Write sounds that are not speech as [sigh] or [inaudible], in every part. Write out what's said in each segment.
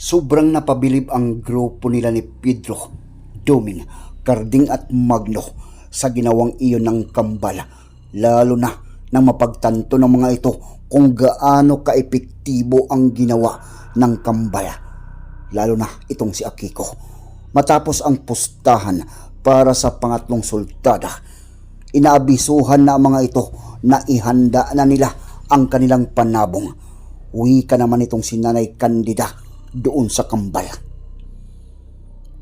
Sobrang napabilib ang grupo nila ni Pedro, Doming, Carding at Magno sa ginawang iyon ng kambal. Lalo na nang mapagtanto ng mga ito kung gaano kaepektibo ang ginawa ng kambal. Lalo na itong si Akiko. Matapos ang pustahan para sa pangatlong sultada, inaabisuhan na ang mga ito na ihanda na nila ang kanilang panabong. Uwi ka naman itong si Nanay Candida doon sa kambal.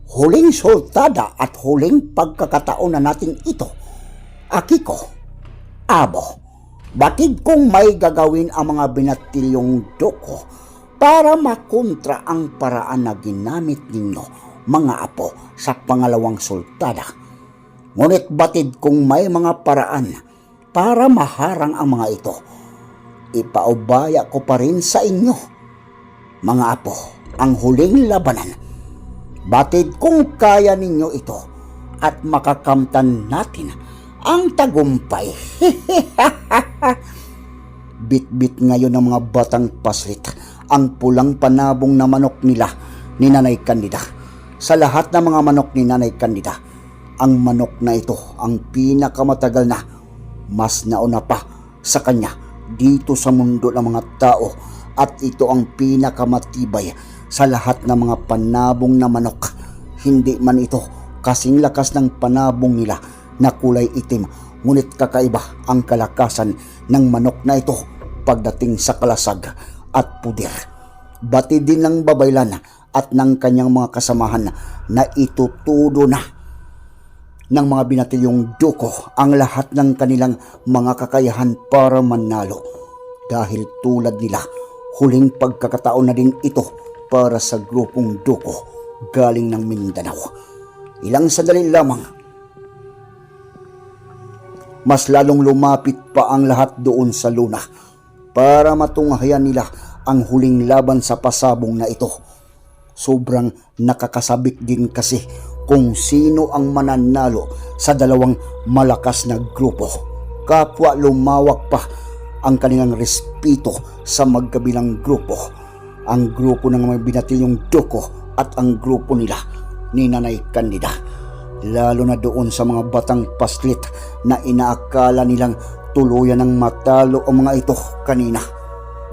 Huling sultada at huling pagkakataon na natin ito. Akiko, Abo, batid kong may gagawin ang mga binatilyong doko para makontra ang paraan na ginamit ninyo, mga apo, sa pangalawang sultada. Ngunit batid kong may mga paraan para maharang ang mga ito. Ipaubaya ko pa rin sa inyo, mga apo, ang huling labanan. Batid kung kaya ninyo ito at makakamtan natin ang tagumpay. [laughs] Bit-bit ngayon ng mga batang paslit ang pulang panabong na manok nila ni Nanay Candida. Sa lahat ng mga manok ni Nanay Candida, ang manok na ito ang pinakamatagal na mas nauna pa sa kanya dito sa mundo ng mga tao at ito ang pinakamatibay sa lahat ng mga panabong na manok. Hindi man ito kasing lakas ng panabong nila na kulay itim ngunit kakaiba ang kalakasan ng manok na ito pagdating sa kalasag at pudir. Bati din ng babaylan at ng kanyang mga kasamahan na itutudo na ng mga binatilyong duko ang lahat ng kanilang mga kakayahan para manalo. Dahil tulad nila, huling pagkakataon na din ito para sa grupong duko galing ng Mindanao. Ilang sandali lamang, mas lalong lumapit pa ang lahat doon sa luna para matunghayan nila ang huling laban sa pasabong na ito. Sobrang nakakasabik din kasi kung sino ang mananalo sa dalawang malakas na grupo. Kapwa lumawak pa ang kanilang respeto sa magkabilang grupo. Ang grupo ng mga binatilyong Doko at ang grupo nila ni Nanay Candida. Lalo na doon sa mga batang paslit na inaakala nilang tuluyan ng matalo ang mga ito kanina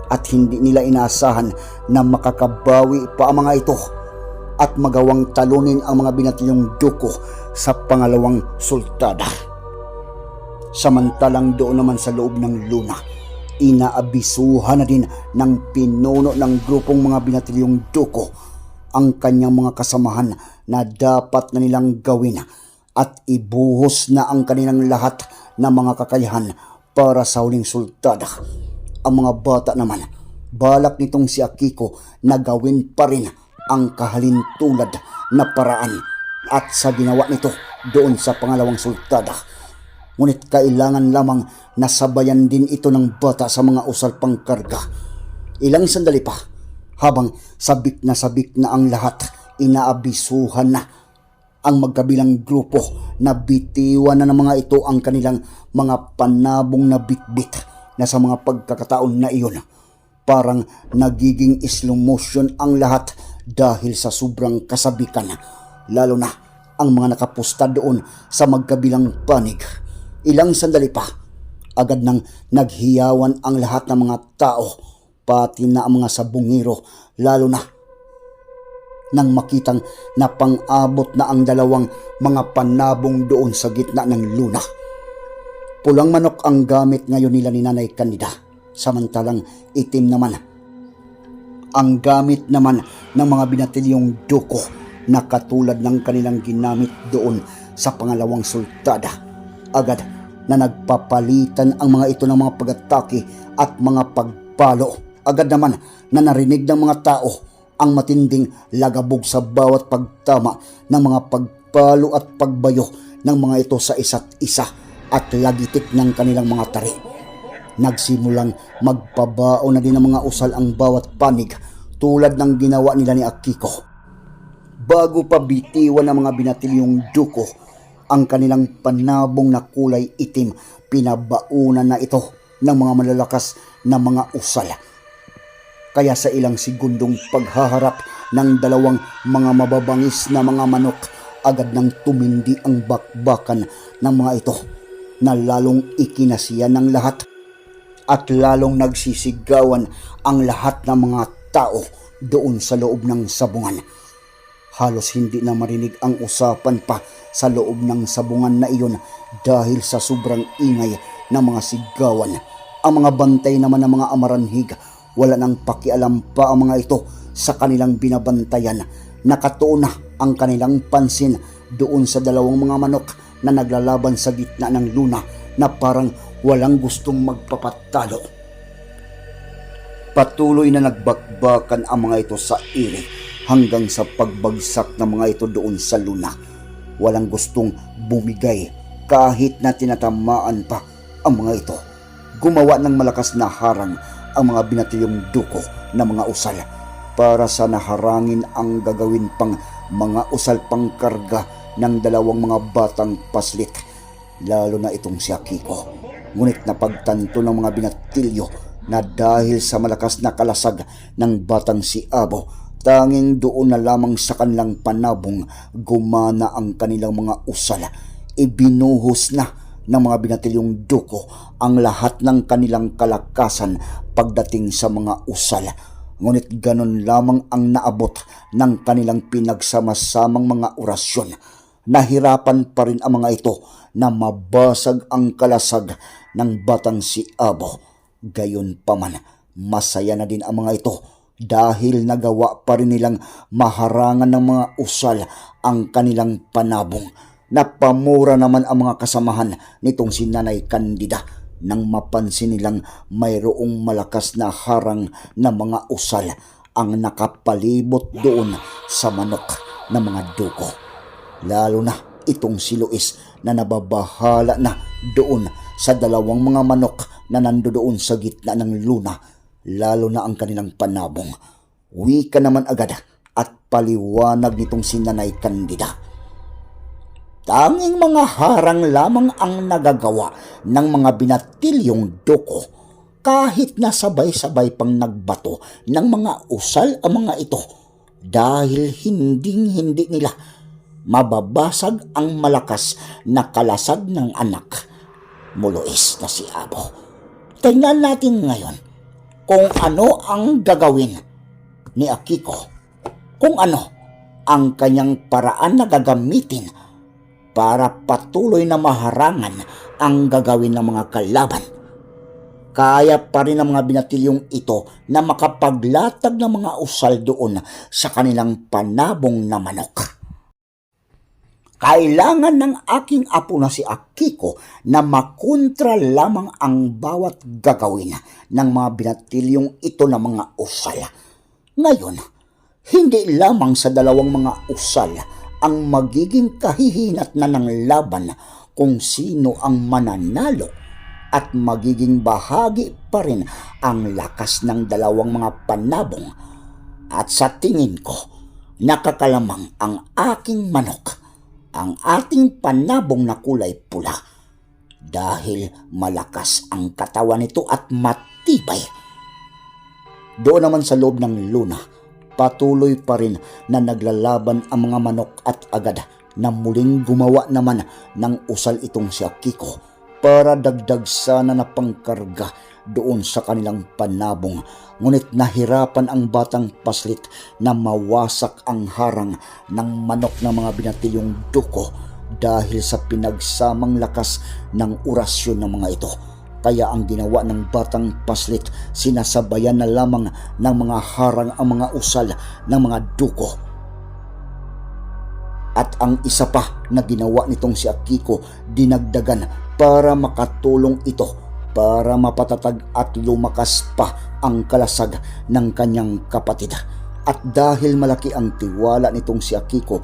at hindi nila inaasahan na makakabawi pa ang mga ito at magawang talunin ang mga binatilyong duko sa pangalawang sultada. Samantalang doon naman sa loob ng luna, inaabisuhan na din ng pinuno ng grupong mga binatilyong duko ang kanyang mga kasamahan na dapat na nilang gawin at ibuhos na ang kanilang lahat ng mga kakayahan para sa huling sultada. Ang mga bata naman, balak nitong si Akiko na gawin pa rin ang kahalintulad na paraan at sa ginawa nito doon sa pangalawang sultada. Ngunit kailangan lamang nasabayan din ito ng bata sa mga usal pang karga. Ilang sandali pa, habang sabik na sabik na ang lahat, inaabisuhan na ang magkabilang grupo na bitiwan na ng mga ito ang kanilang mga panabong na bitbit na sa mga pagkakataon na iyon. Parang nagiging slow motion ang lahat dahil sa sobrang kasabikan. Lalo na ang mga nakapusta doon sa magkabilang panig. Ilang sandali pa, agad nang naghiyawan ang lahat ng mga tao, pati na ang mga sabungiro, lalo na nang makitang napang-abot na ang dalawang mga panabong doon sa gitna ng luna. Pulang manok ang gamit ngayon nila ni Nanay Candida, samantalang itim naman ang gamit naman ng mga binatilyong duko na katulad ng kanilang ginamit doon sa pangalawang sultada. Agad na nagpapalitan ang mga ito ng mga pag-atake at mga pagpalo. Agad naman na narinig ng mga tao ang matinding lagabog sa bawat pagtama ng mga pagpalo at pagbayo ng mga ito sa isa't isa at lagitik ng kanilang mga tari. Nagsimulang magpabao na din ng mga usal ang bawat panig tulad ng ginawa nila ni Akiko. Bago pa bitiwan ng mga binatilyong duko, ang kanilang panabong na kulay itim, pinabaunan na ito ng mga malalakas na mga usal. Kaya sa ilang segundong paghaharap ng dalawang mga mababangis na mga manok, agad nang tumindi ang bakbakan ng mga ito na lalong ikinasiyan ng lahat at lalong nagsisigawan ang lahat ng mga tao doon sa loob ng sabungan. Halos hindi na marinig ang usapan pa sa loob ng sabungan na iyon dahil sa sobrang ingay ng mga sigawan. Ang mga bantay naman ng mga amaranhig, wala nang pakialam pa ang mga ito sa kanilang binabantayan. Nakatuon na ang kanilang pansin doon sa dalawang mga manok na naglalaban sa gitna ng luna na parang walang gustong magpapatalo. Patuloy na nagbakbakan ang mga ito sa iri hanggang sa pagbagsak ng mga ito doon sa luna. Walang gustong bumigay kahit na tinatamaan pa ang mga ito. Gumawa ng malakas na harang ang mga binatilyong duko na mga usal para sa naharangin ang gagawin pang mga usal pang karga ng dalawang mga batang paslit lalo na itong si Akiko. Ngunit napagtanto ng mga binatilyo na dahil sa malakas na kalasag ng batang si Abo, tanging doon na lamang sa kanilang panabong gumana ang kanilang mga usal. Ibinuhos na ng mga binatilyong duko ang lahat ng kanilang kalakasan pagdating sa mga usal. Ngunit ganon lamang ang naabot ng kanilang pinagsamasamang mga orasyon. Nahirapan pa rin ang mga ito na mabasag ang kalasag ng batang si Abo. Gayon pa man, masaya na din ang mga ito dahil nagawa pa rin nilang maharangan ng mga usal ang kanilang panabong. Napamura naman ang mga kasamahan nitong si Nanay Candida nang mapansin nilang mayroong malakas na harang na mga usal ang nakapalibot doon sa manok na mga duko. Lalo na itong si Luis na nababahala na doon sa dalawang mga manok na nandoon sa gitna ng luna, lalo na ang kanilang panabong. Wika naman agad at paliwanag nitong si Nanay Candida. Tanging mga harang lamang ang nagagawa ng mga binatilyong doko kahit na sabay-sabay pang nagbato ng mga usal ang mga ito dahil hinding-hindi nila mababasag ang malakas na kalasag ng anak Muluis na si Abo. Tingnan natin ngayon kung ano ang gagawin ni Akiko, kung ano ang kanyang paraan na gagamitin para patuloy na maharangan ang gagawin ng mga kalaban. Kaya pa rin ng mga binatilyong ito na makapaglatag ng mga usal doon sa kanilang panabong na manok. Kailangan ng aking apo na si Akiko na makontra lamang ang bawat gagawin ng mga binatilyong ito na mga usal. Ngayon, hindi lamang sa dalawang mga usal ang magiging kahihinat na ng laban kung sino ang mananalo at magiging bahagi pa rin ang lakas ng dalawang mga panabong. At sa tingin ko, nakakalamang ang aking manok ang ating panabong na kulay pula dahil malakas ang katawan nito at matibay. Doon naman sa loob ng luna, patuloy pa rin na naglalaban ang mga manok at agad na muling gumawa naman ng usal itong si Akiko para dagdag sana na pangkarga doon sa kanilang panabong. Ngunit nahirapan ang batang paslit na mawasak ang harang ng manok ng mga binatilyong duko dahil sa pinagsamang lakas ng orasyon ng mga ito. Kaya ang ginawa ng batang paslit, sinasabayan na lamang ng mga harang ang mga usal ng mga duko. At ang isa pa na ginawa nitong si Akiko, dinagdagan para makatulong ito para mapatatag at lumakas pa ang kalasag ng kanyang kapatid. At dahil malaki ang tiwala nitong si Akiko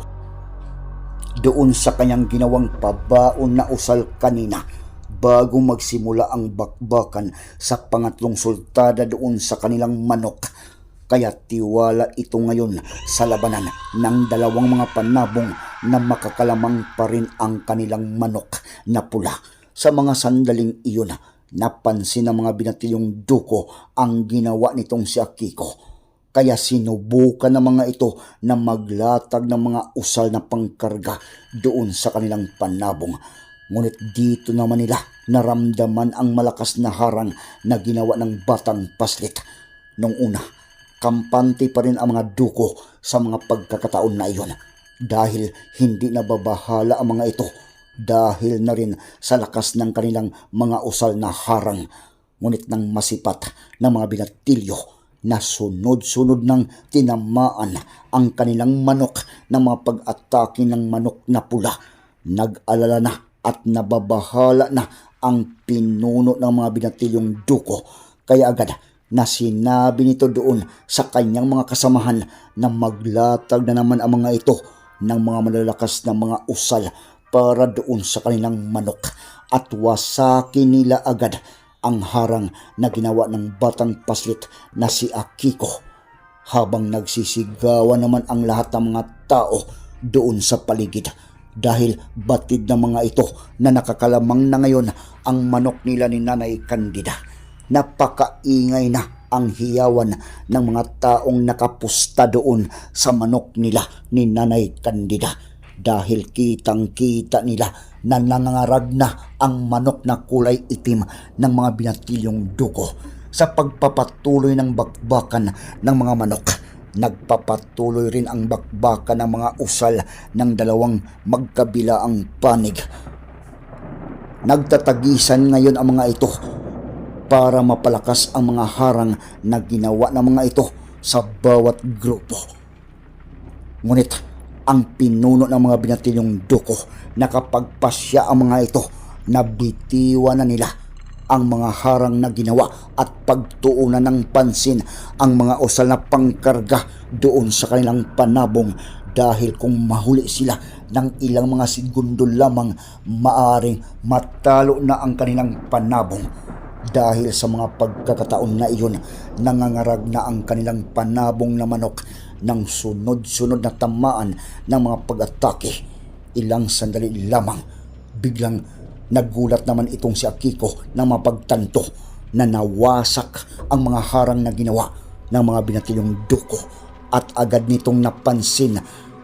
doon sa kanyang ginawang pabaon na usal kanina bago magsimula ang bakbakan sa pangatlong sultada doon sa kanilang manok. Kaya tiwala ito ngayon sa labanan ng dalawang mga panabong na makakalamang pa rin ang kanilang manok na pula. Sa mga sandaling iyon, napansin ng mga binatilyong duko ang ginawa nitong si Akiko. Kaya sinubukan ng mga ito na maglatag ng mga usal na pangkarga doon sa kanilang panabong. Ngunit dito naman nila naramdaman ang malakas na harang na ginawa ng batang paslit. Nung una, kampante pa rin ang mga duko sa mga pagkakataon na iyon dahil hindi nababahala ang mga ito dahil na rin sa lakas ng kanilang mga usal na harang. Ngunit nang masipat ng mga binatilyo na sunod-sunod ng tinamaan ang kanilang manok na mga pag-atake ng manok na pula. Nag-alala na at nababahala na ang pinuno ng mga binatilyong duko. Kaya agad na sinabi nito doon sa kanyang mga kasamahan na maglatag na naman ang mga ito ng mga malalakas na mga usal para doon sa kanilang manok at wasakin nila agad ang harang na ginawa ng batang paslit na si Akiko habang nagsisigawan naman ang lahat ng mga tao doon sa paligid dahil batid ng mga ito na nakakalamang na ngayon ang manok nila ni Nanay Candida. Napakaingay na ang hiyawan ng mga taong nakapusta doon sa manok nila ni Nanay Candida dahil kitang-kita nila na nangangarag na ang manok na kulay itim ng mga binatilyong duko sa pagpapatuloy ng bakbakan ng mga manok. Nagpapatuloy rin ang bakbakan ng mga usal ng dalawang magkabilaang panig. Nagtatagisan ngayon ang mga ito para mapalakas ang mga harang na ginawa ng mga ito sa bawat grupo. Ngunit ang pinuno ng mga binatilyong duko. Nakapagpasya ang mga ito. Na bitiwan na nila ang mga harang na ginawa at pagtuunan ng pansin ang mga usal na pangkarga doon sa kanilang panabong dahil kung mahuli sila ng ilang mga segundo lamang maaring matalo na ang kanilang panabong. Dahil sa mga pagkakataon na iyon nangangarag na ang kanilang panabong na manok ng sunod-sunod na tamaan ng mga pag-atake. Ilang sandali lamang biglang nagulat naman itong si Akiko na mapagtanto na nawasak ang mga harang na ginawa ng mga binatilyong duko. At agad nitong napansin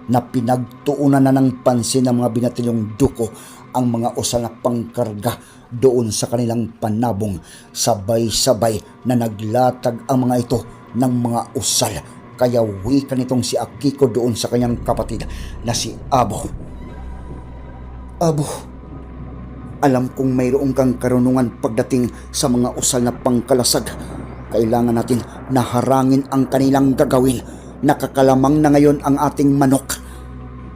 na pinagtuunan na ng pansin ng mga binatilyong duko ang mga usal na pangkarga doon sa kanilang panabong. Sabay-sabay na naglatag ang mga ito ng mga usal kaya wika nitong si Akiko doon sa kanyang kapatid na si Abo. Abo, alam kong mayroong kang karunungan pagdating sa mga usal na pangkalasag. Kailangan natin naharangin ang kanilang gagawin. Nakakalamang na ngayon ang ating manok.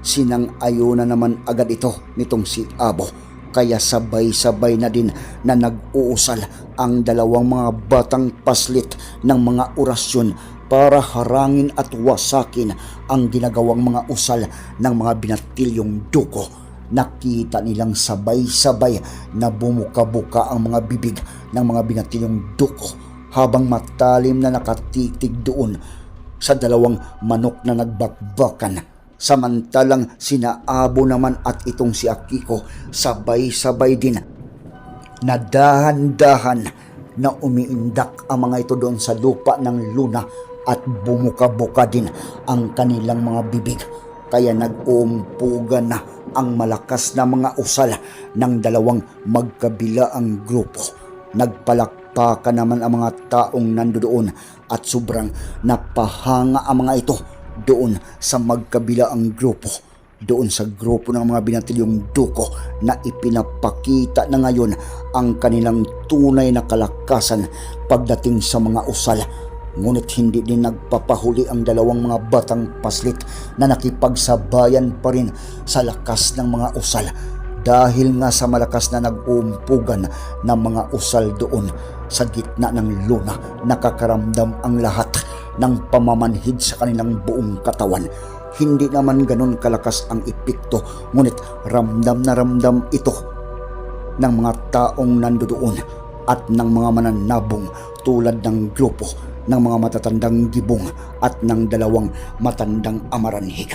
Sinang-ayo na naman agad ito nitong si Abo. Kaya sabay-sabay na din na nag-uusal ang dalawang mga batang paslit ng mga orasyon para harangin at wasakin ang ginagawang mga usal ng mga binatilyong duko nakita nilang sabay-sabay na bumuka-buka ang mga bibig ng mga binatilyong duko habang matalim na nakatitig doon sa dalawang manok na nagbakbakan. Samantalang sinaabo naman at itong si Akiko sabay-sabay din na dahan-dahan na umiindak ang mga ito doon sa lupa ng luna at bumuka-buka din ang kanilang mga bibig kaya nag-uumpugan na ang malakas na mga usal ng dalawang magkabilaang grupo. Nagpalakpakan naman ang mga taong nandoon at sobrang napahanga ang mga ito doon sa magkabilaang grupo. Doon sa grupo ng mga binatilyong duko na ipinapakita na ngayon ang kanilang tunay na kalakasan pagdating sa mga usal Ngunit hindi din nagpapahuli ang dalawang mga batang paslit na nakipagsabayan pa rin sa lakas ng mga usal dahil nga sa malakas na nag-uumpugan ng mga usal doon Sa gitna ng luna, nakakaramdam ang lahat ng pamamanhid sa kanilang buong katawan. Hindi naman ganun kalakas ang epekto, ngunit ramdam na ramdam ito ng mga taong nandoon at ng mga mananabong tulad ng grupo ng mga matatandang gibong at ng dalawang matandang amaranhig.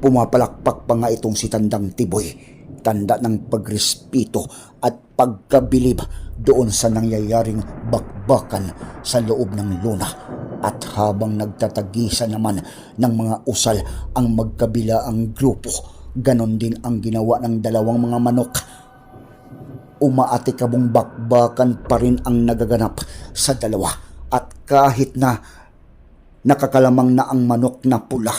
Pumapalakpak pa nga itong si Tandang Tiboy, tanda ng pagrespeto at pagkabilib doon sa nangyayaring bakbakan sa loob ng luna. At habang nagtatagisa naman ng mga usal ang magkabila ang grupo, ganon din ang ginawa ng dalawang mga manok umaatikabong bakbakan pa rin ang nagaganap sa dalawa kahit na nakakalamang na ang manok na pula,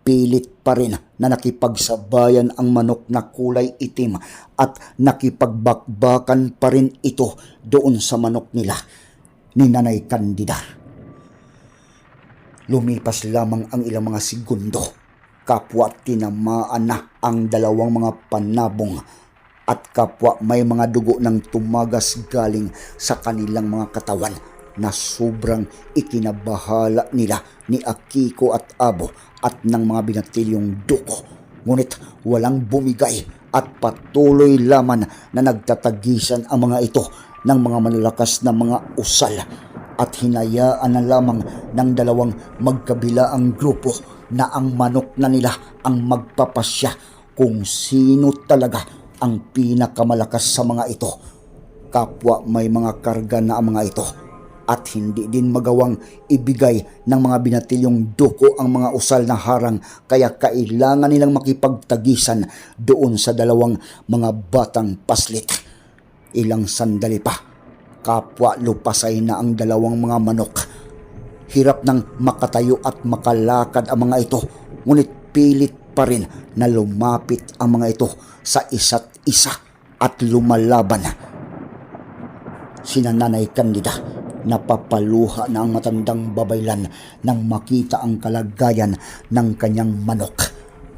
pilit pa rin na nakipagsabayan ang manok na kulay itim at nakipagbakbakan pa rin ito doon sa manok nila ni Nanay Candida. Lumipas lamang ang ilang mga segundo, kapwa tinamaan na ang dalawang mga panabong at kapwa may mga dugo ng tumagas galing sa kanilang mga katawan na sobrang ikinabahala nila ni Akiko at Abo at ng mga binatilyong duko. Ngunit walang bumigay at patuloy laman na nagtatagisan ang mga ito ng mga malalakas na mga usal at hinayaan na lamang ng dalawang magkabila ang grupo na ang manok na nila ang magpapasya kung sino talaga ang pinakamalakas sa mga ito. Kapwa may mga karga na ang mga ito at hindi din magawang ibigay ng mga binatilyong duko ang mga usal na harang kaya kailangan nilang makipagtagisan doon sa dalawang mga batang paslit. Ilang sandali pa, kapwa lupasay na ang dalawang mga manok. Hirap nang makatayo at makalakad ang mga ito, ngunit pilit pa rin na lumapit ang mga ito sa isa't isa at lumalaban. Sina Nanay Candida, napapaluha na ang matandang babaylan nang makita ang kalagayan ng kanyang manok.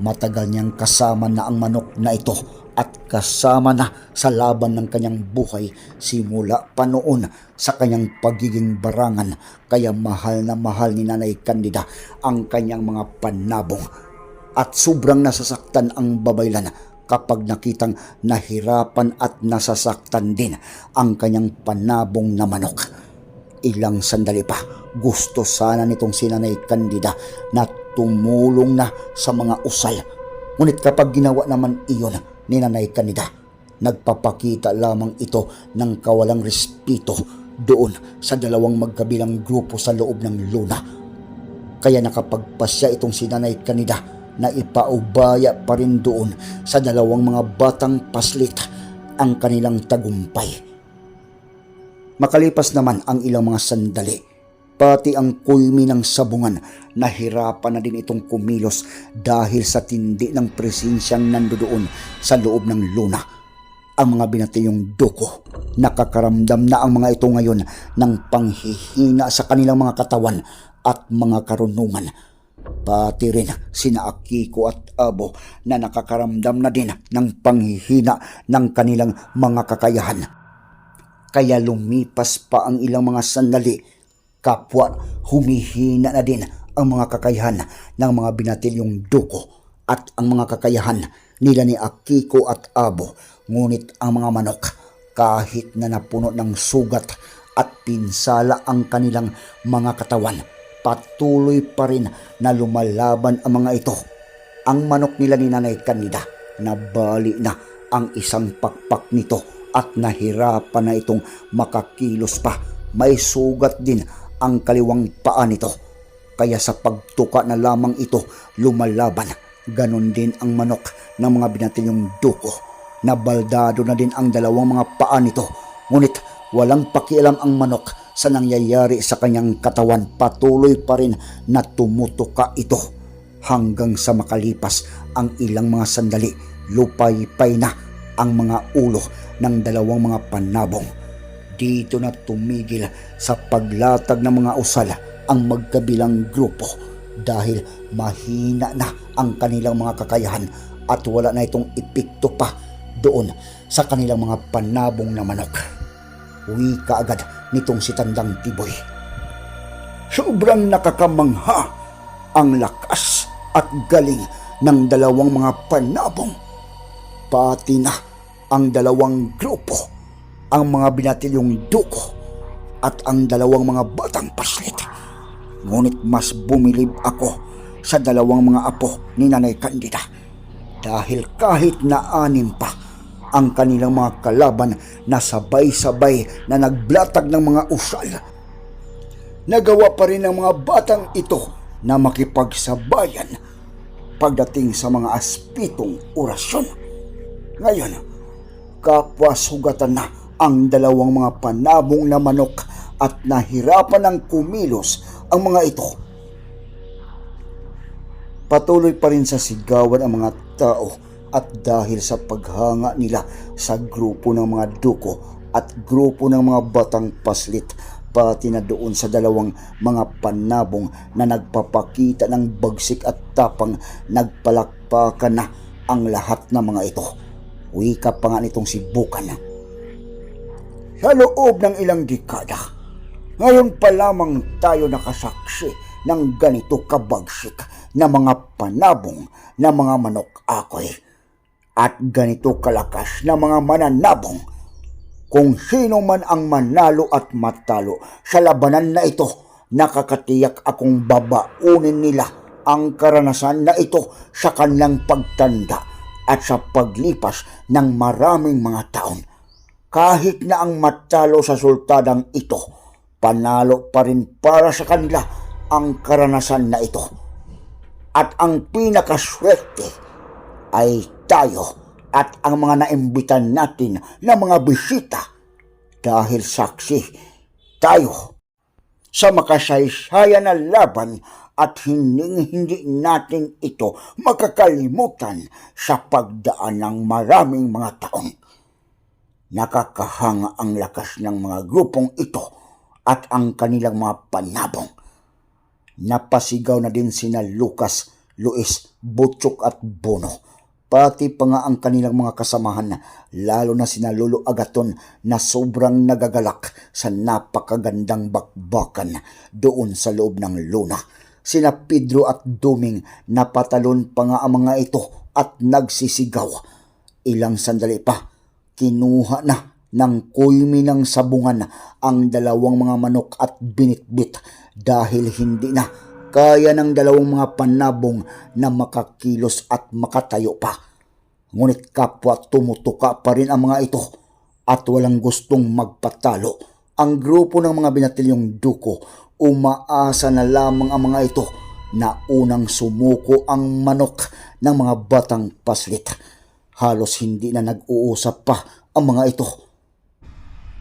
Matagal niyang kasama na ang manok na ito at kasama na sa laban ng kanyang buhay simula pa noon sa kanyang pagiging barangan kaya mahal na mahal ni Nanay Candida ang kanyang mga panabong at sobrang nasasaktan ang babaylan kapag nakitang nahirapan at nasasaktan din ang kanyang panabong na manok. Ilang sandali pa, gusto sana nitong si Nanay Candida na tumulong na sa mga usal. Ngunit kapag ginawa naman iyon ni Nanay Candida, nagpapakita lamang ito ng kawalang respeto doon sa dalawang magkabilang grupo sa loob ng luna. Kaya nakapagpasya itong si Nanay Candida na ipaubaya pa rin doon sa dalawang mga batang paslit ang kanilang tagumpay. Makalipas naman ang ilang mga sandali, pati ang kulmi ng sabungan, nahirapan na din itong kumilos dahil sa tindi ng presensyang nandoon sa loob ng luna. Ang mga binatiyong duko, nakakaramdam na ang mga ito ngayon ng panghihina sa kanilang mga katawan at mga karunungan Pati rin sina Akiko at Abo na nakakaramdam na din ng panghihina ng kanilang mga kakayahan. Kaya lumipas pa ang ilang mga sandali, kapwa humihina na din ang mga kakayahan ng mga binatilyong duko at ang mga kakayahan nila ni Akiko at Abo. Ngunit ang mga manok, kahit na napuno ng sugat at pinsala ang kanilang mga katawan, patuloy pa rin na lumalaban ang mga ito. Ang manok nila ni Nanay Candida, nabali na ang isang pakpak nito at nahirapan na itong makakilos pa. May sugat din ang kaliwang paa nito. Kaya sa pagtuka na lamang ito lumalaban. Ganon din ang manok ng mga binatilyong duko. Nabaldado na din ang dalawang mga paa nito. Ngunit walang pakialam ang manok sa nangyayari sa kanyang katawan. Patuloy pa rin na tumutuka ito hanggang sa makalipas ang ilang mga sandali. Lupay-pay na ang mga ulo ng dalawang mga panabong. Dito na tumigil sa paglatag ng mga usal ang magkabilang grupo dahil mahina na ang kanilang mga kakayahan at wala na itong epekto pa doon sa kanilang mga panabong na manok. Uwi ka agad nitong si Tandang Tiboy. Sobrang nakakamangha ang lakas at galing ng dalawang mga panabong. Pati na ang dalawang grupo, ang mga binatilyong duko at ang dalawang mga batang paslit. Ngunit mas bumilib ako sa dalawang mga apo ni Nanay Candida dahil kahit na anim pa ang kanilang mga kalaban na sabay-sabay na nagblatag ng mga usal. Nagawa pa rin ng mga batang ito na makipagsabayan pagdating sa mga aspitong orasyon. Ngayon, kapwa sugatan na ang dalawang mga panabong na manok at nahirapan ng kumilos ang mga ito. Patuloy pa rin sa sigawan ang mga tao at dahil sa paghanga nila sa grupo ng mga duko at grupo ng mga batang paslit pati na doon sa dalawang mga panabong na nagpapakita ng bagsik at tapang nagpalakpakan na ang lahat ng mga ito. Wika pa nga nitong si Bukan. Sa loob ng ilang dekada, ngayon pa lamang tayo nakasaksi ng ganito kabagsik na mga panabong na mga manok akoy at ganito kalakas na mga mananabong kung sino man ang manalo at matalo sa labanan na ito, nakakatiyak akong babaunin nila ang karanasan na ito sa kanilang pagtanda at sa paglipas ng maraming mga taon. Kahit na ang matalo sa sultadang ito, panalo pa rin para sa kanila ang karanasan na ito. At ang pinakaswerte ay tayo at ang mga naimbitan natin na mga bisita dahil saksi tayo sa makasaysayan na laban at hindi hindi natin ito makakalimutan sa pagdaan ng maraming mga taon. Nakakahanga ang lakas ng mga grupong ito at ang kanilang mga panabong. Napasigaw na din sina Lucas, Luis, Butchok at Bono pati pa nga ang kanilang mga kasamahan, lalo na sina Lolo Agaton na sobrang nagagalak sa napakagandang bakbakan doon sa loob ng luna. Sina Pedro at Duming napatalon pa nga ang mga ito at nagsisigaw. Ilang sandali pa, kinuha na ng kuymi ng sabungan ang dalawang mga manok at binitbit dahil hindi na kaya ng dalawang mga panabong na makakilos at makatayo pa. Ngunit kapwa tumutuka pa rin ang mga ito at walang gustong magpatalo. Ang grupo ng mga binatilyong duko umaasa na lamang ang mga ito na unang sumuko ang manok ng mga batang paslit. Halos hindi na nag-uusap pa ang mga ito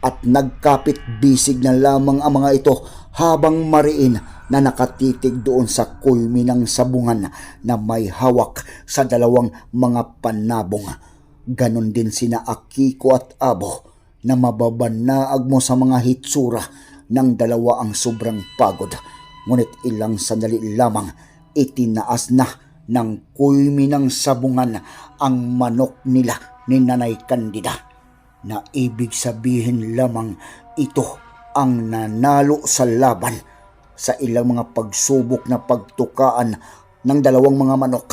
at nagkapit bisig na lamang ang mga ito habang mariin na nakatitig doon sa kulmi ng sabungan na may hawak sa dalawang mga panabong. Ganon din sina Akiko at Abo na mababanaag mo sa mga hitsura ng dalawa ang sobrang pagod. Ngunit ilang sandali lamang itinaas na ng kulmi ng sabungan ang manok nila ni Nanay Candida na ibig sabihin lamang ito ang nanalo sa laban sa ilang mga pagsubok na pagtukaan ng dalawang mga manok.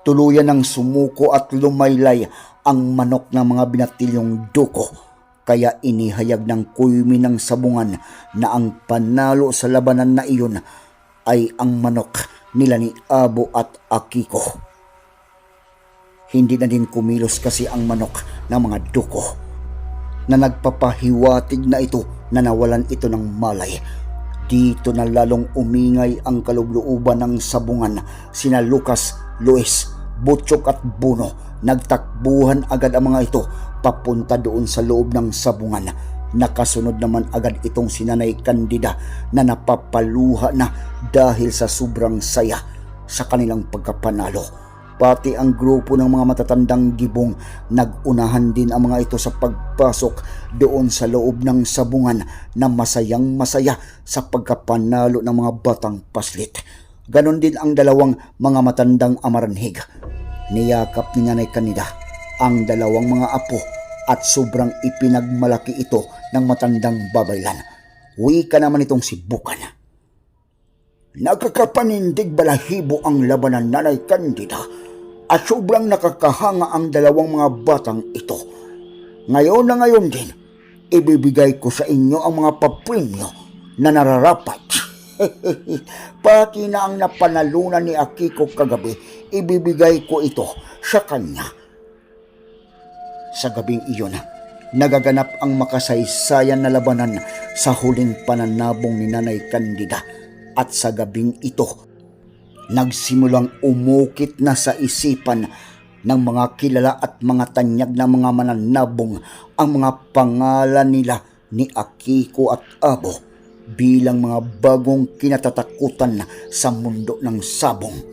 Tuluyan ng sumuko at lumaylay ang manok ng mga binatilyong duko kaya inihayag ng kuymi ng sabungan na ang panalo sa labanan na iyon ay ang manok nila ni Abo at Akiko. Hindi na din kumilos kasi ang manok ng mga duko na nagpapahiwatig na ito na nawalan ito ng malay. Dito na lalong umingay ang kalubluuban ng sabungan sina Lucas, Luis, Butchok at Buno. Nagtakbuhan agad ang mga ito papunta doon sa loob ng sabungan. Nakasunod naman agad itong sinanay kandida na napapaluha na dahil sa sobrang saya sa kanilang pagkapanalo pati ang grupo ng mga matatandang gibong nagunahan din ang mga ito sa pagpasok doon sa loob ng sabungan na masayang masaya sa pagkapanalo ng mga batang paslit. Ganon din ang dalawang mga matandang amaranhig. Niyakap ni Nanay Kanida ang dalawang mga apo at sobrang ipinagmalaki ito ng matandang babaylan. Wika naman itong si Bukan. Nakakapanindig balahibo ang labanan nanay Candida at sobrang nakakahanga ang dalawang mga batang ito. Ngayon na ngayon din, ibibigay ko sa inyo ang mga papremyo na nararapat. [laughs] Pati na ang napanalunan ni Akiko kagabi, ibibigay ko ito sa kanya. Sa gabing iyon, nagaganap ang makasaysayan na labanan sa huling pananabong ni Nanay Candida at sa gabing ito, nagsimulang umukit na sa isipan ng mga kilala at mga tanyag na mga mananabong ang mga pangalan nila ni Akiko at Abo bilang mga bagong kinatatakutan sa mundo ng sabong.